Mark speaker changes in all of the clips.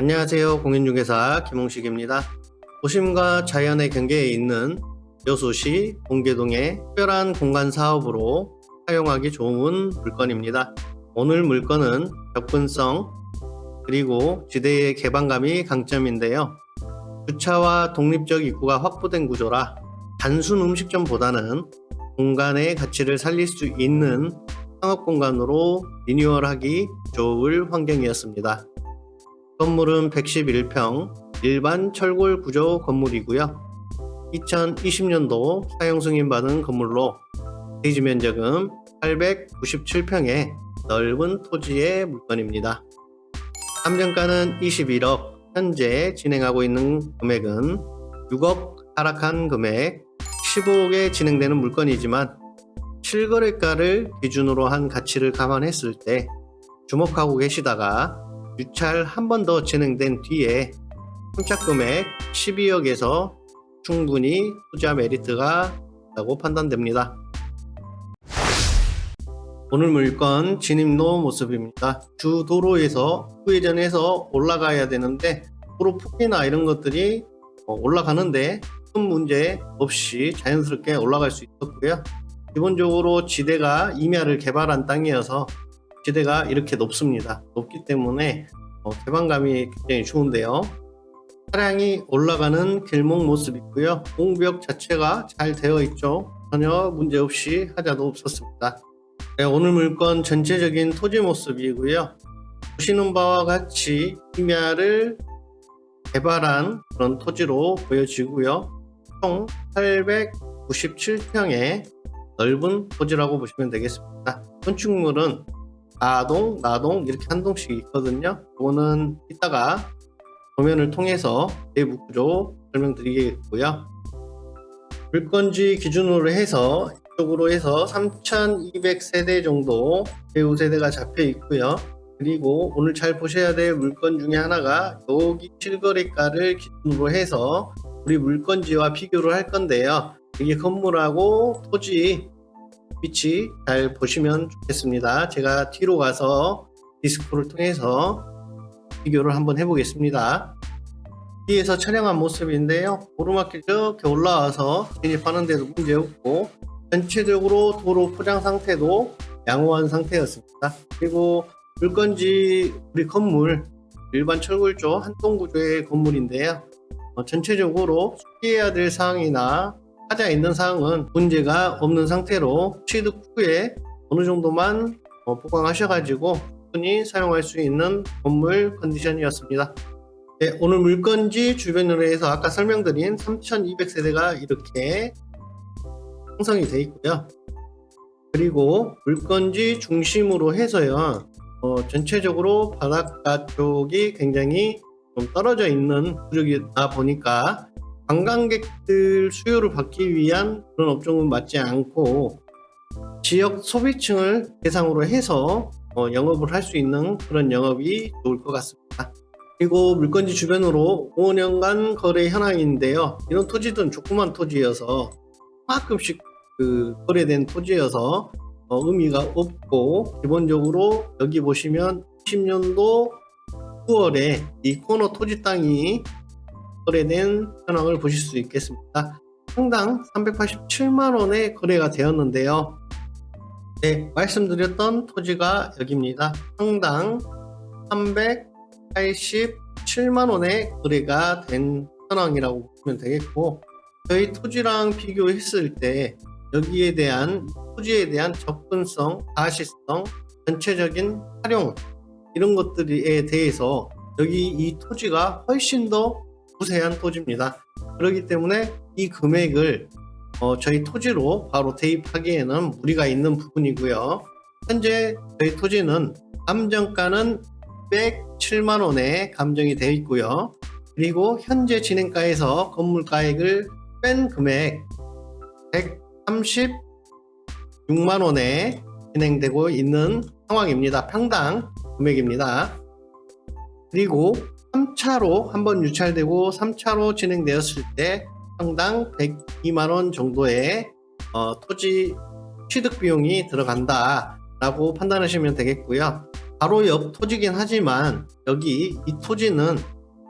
Speaker 1: 안녕하세요. 공인중개사 김홍식입니다. 도심과 자연의 경계에 있는 여수시 동계동의 특별한 공간 사업으로 사용하기 좋은 물건입니다. 오늘 물건은 접근성 그리고 지대의 개방감이 강점인데요. 주차와 독립적 입구가 확보된 구조라 단순 음식점보다는 공간의 가치를 살릴 수 있는 상업 공간으로 리뉴얼하기 좋을 환경이었습니다. 건물은 111평 일반 철골 구조 건물이고요. 2020년도 사용 승인받은 건물로 대지 면적은 897평의 넓은 토지의 물건입니다. 감정가는 21억, 현재 진행하고 있는 금액은 6억 하락한 금액 15억에 진행되는 물건이지만 실거래가를 기준으로 한 가치를 감안했을 때 주목하고 계시다가 유찰 한 번 더 진행된 뒤에 흠착 금액 12억에서 충분히 투자 메리트가 있다고 판단됩니다. 오늘 물건 진입로 모습입니다. 주 도로에서 우회전해서 올라가야 되는데 도로 폭이나 이런 것들이 어, 올라가는데 큰 문제 없이 자연스럽게 올라갈 수 있었고요. 기본적으로 지대가 임야를 개발한 땅이어서 지대가 이렇게 높습니다. 높기 때문에 어, 개방감이 굉장히 좋은데요. 차량이 올라가는 길목 모습 있고요. 공벽 자체가 잘 되어 있죠. 전혀 문제 없이 하자도 없었습니다. 네, 오늘 물건 전체적인 토지 모습이고요. 보시는 바와 같이 임야를 개발한 그런 토지로 보여지고요. 총 897평의 넓은 토지라고 보시면 되겠습니다. 건축물은 아동, 나동 이렇게 한 동씩 있거든요. 이거는 이따가 도면을 통해서 내부 구조 설명드리겠고요. 물건지 기준으로 해서 이쪽으로 해서 3,200세대 정도 배우 세대가 잡혀 있고요. 그리고 오늘 잘 보셔야 될 물건 중에 하나가 여기 실거래가를 기준으로 해서 우리 물건지와 비교를 할 건데요. 이게 건물하고 토지 위치 잘 보시면 좋겠습니다. 제가 뒤로 가서 디스크를 통해서 비교를 한번 해보겠습니다. 뒤에서 촬영한 모습인데요. 오르막길 이렇게 올라와서 진입하는데도 문제없고 전체적으로 도로 포장 상태도 양호한 상태였습니다. 그리고 물건지 우리 건물 일반 철골조 한동 구조의 건물인데요. 어, 전체적으로 피해야 될 사항이나 하자 있는 사항은 문제가 없는 상태로 취득 후에 어느 정도만 어, 보강하셔가지고 충분히 사용할 수 있는 건물 컨디션이었습니다. 네, 오늘 물건지 주변으로 해서 아까 설명드린 3200세대가 이렇게 형성이 되어 있고요. 그리고 물건지 중심으로 해서요. 어, 전체적으로 바닷가 쪽이 굉장히 좀 떨어져 있는 구역이다 보니까 관광객들 수요를 받기 위한 그런 업종은 맞지 않고 지역 소비층을 대상으로 해서 어, 영업을 할 수 있는 그런 영업이 좋을 것 같습니다. 그리고 물건지 주변으로 5년간 거래 현황인데요. 이런 토지들은 조그만 토지여서 가끔씩 그 거래된 토지여서 어, 의미가 없고 기본적으로 여기 보시면 10년도 9월에 이 코너 토지 땅이 거래된 현황을 보실 수 있겠습니다. 평당 387만 원에 거래가 되었는데요. 네, 말씀드렸던 토지가 여기입니다. 평당 387만 원에 거래가 된 현황이라고 보면 되겠고 저희 토지랑 비교했을 때 여기에 대한 토지에 대한 접근성, 가시성, 전체적인 활용 이런 것들에 대해서 여기 이 토지가 훨씬 더 우세한 토지입니다. 그렇기 때문에 이 금액을 어, 저희 토지로 바로 대입하기에는 무리가 있는 부분이고요. 현재 저희 토지는 감정가는 107만 원에 감정이 되어 있고요. 그리고 현재 진행가에서 건물가액을 뺀 금액 136만 원에 진행되고 있는 상황입니다. 평당 금액입니다. 그리고 3차로 한번 유찰되고 3차로 진행되었을 때 평당 102만 원 정도의 어, 토지 취득 비용이 들어간다라고 판단하시면 되겠고요. 바로 옆 토지긴 하지만 여기 이 토지는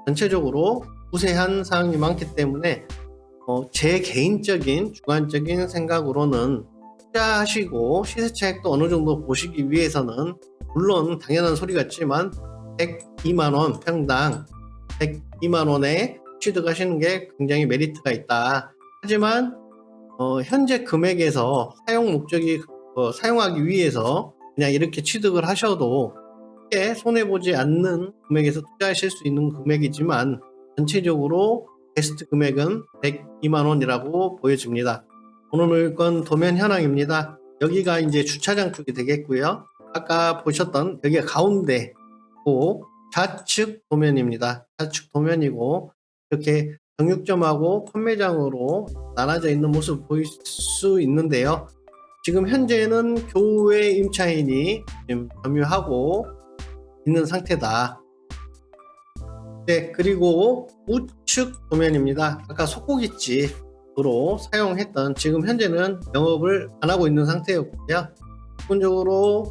Speaker 1: 전체적으로 우세한 사항이 많기 때문에 어, 제 개인적인 주관적인 생각으로는 투자하시고 시세 차익도 어느 정도 보시기 위해서는 물론 당연한 소리 같지만 102만 원 평당 102만 원에 취득하시는 게 굉장히 메리트가 있다. 하지만 어, 현재 금액에서 사용 목적이 어, 사용하기 위해서 그냥 이렇게 취득을 하셔도 크게 손해 보지 않는 금액에서 투자하실 수 있는 금액이지만 전체적으로 베스트 금액은 102만 원이라고 보여집니다. 오늘 물건 도면 현황입니다. 여기가 이제 주차장 쪽이 되겠고요. 아까 보셨던 여기가 가운데 고 좌측 도면입니다. 좌측 도면이고 이렇게 정육점하고 판매장으로 나눠져 있는 모습을 보일 수 있는데요. 지금 현재는 교외 임차인이 지금 점유하고 있는 상태다. 네, 그리고 우측 도면입니다. 아까 속고깃집으로 사용했던 지금 현재는 영업을 안 하고 있는 상태였고요. 기본적으로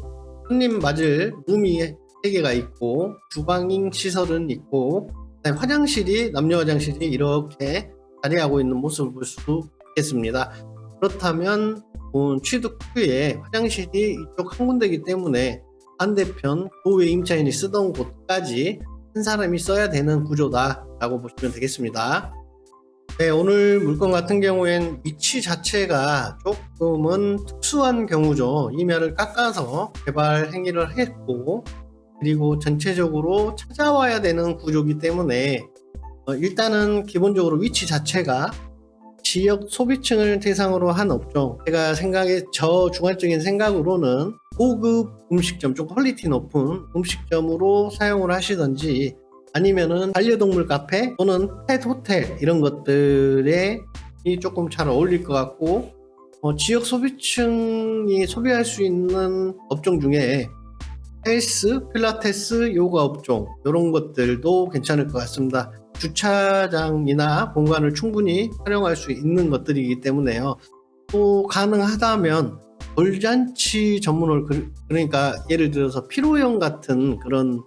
Speaker 1: 손님 맞을 룸이 3개가 있고 주방ing 시설은 있고 화장실이 남녀 화장실이 이렇게 자리하고 있는 모습을 볼 수 있겠습니다. 그렇다면 본 취득 후에 화장실이 이쪽 한 군데이기 때문에 반대편 도외 임차인이 쓰던 곳까지 한 사람이 써야 되는 구조다라고 보시면 되겠습니다. 네, 오늘 물건 같은 경우엔 위치 자체가 조금은 특수한 경우죠. 이면을 깎아서 개발 행위를 했고, 그리고 전체적으로 찾아와야 되는 구조이기 때문에, 어, 일단은 기본적으로 위치 자체가 지역 소비층을 대상으로 한 업종. 제가 생각에 저 주관적인 생각으로는 고급 음식점, 좀 퀄리티 높은 음식점으로 사용을 하시던지 아니면은 반려동물 카페 또는 펫 호텔 이런 것들에 이 조금 잘 어울릴 것 같고 어, 지역 소비층이 소비할 수 있는 업종 중에 헬스, 필라테스, 요가 업종 이런 것들도 괜찮을 것 같습니다. 주차장이나 공간을 충분히 활용할 수 있는 것들이기 때문에요. 또 가능하다면 돌잔치 전문을 그- 그러니까 예를 들어서 피로형 같은 그런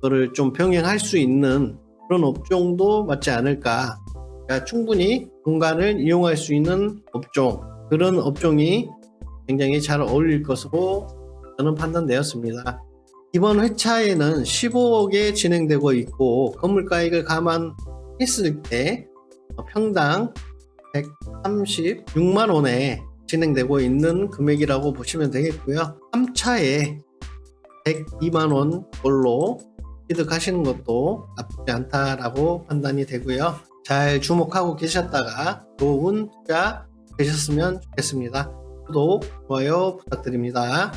Speaker 1: 거를 좀 병행할 수 있는 그런 업종도 맞지 않을까. 그러니까 충분히 공간을 이용할 수 있는 업종 그런 업종이 굉장히 잘 어울릴 것으로 저는 판단되었습니다. 이번 회차에는 15억에 진행되고 있고 건물가액을 감안했을 때 평당 136만 원에 진행되고 있는 금액이라고 보시면 되겠고요. 3차에 102만 원 걸로 취득하시는 것도 나쁘지 않다라고 판단이 되고요. 잘 주목하고 계셨다가 좋은 투자 되셨으면 좋겠습니다. 구독, 좋아요 부탁드립니다.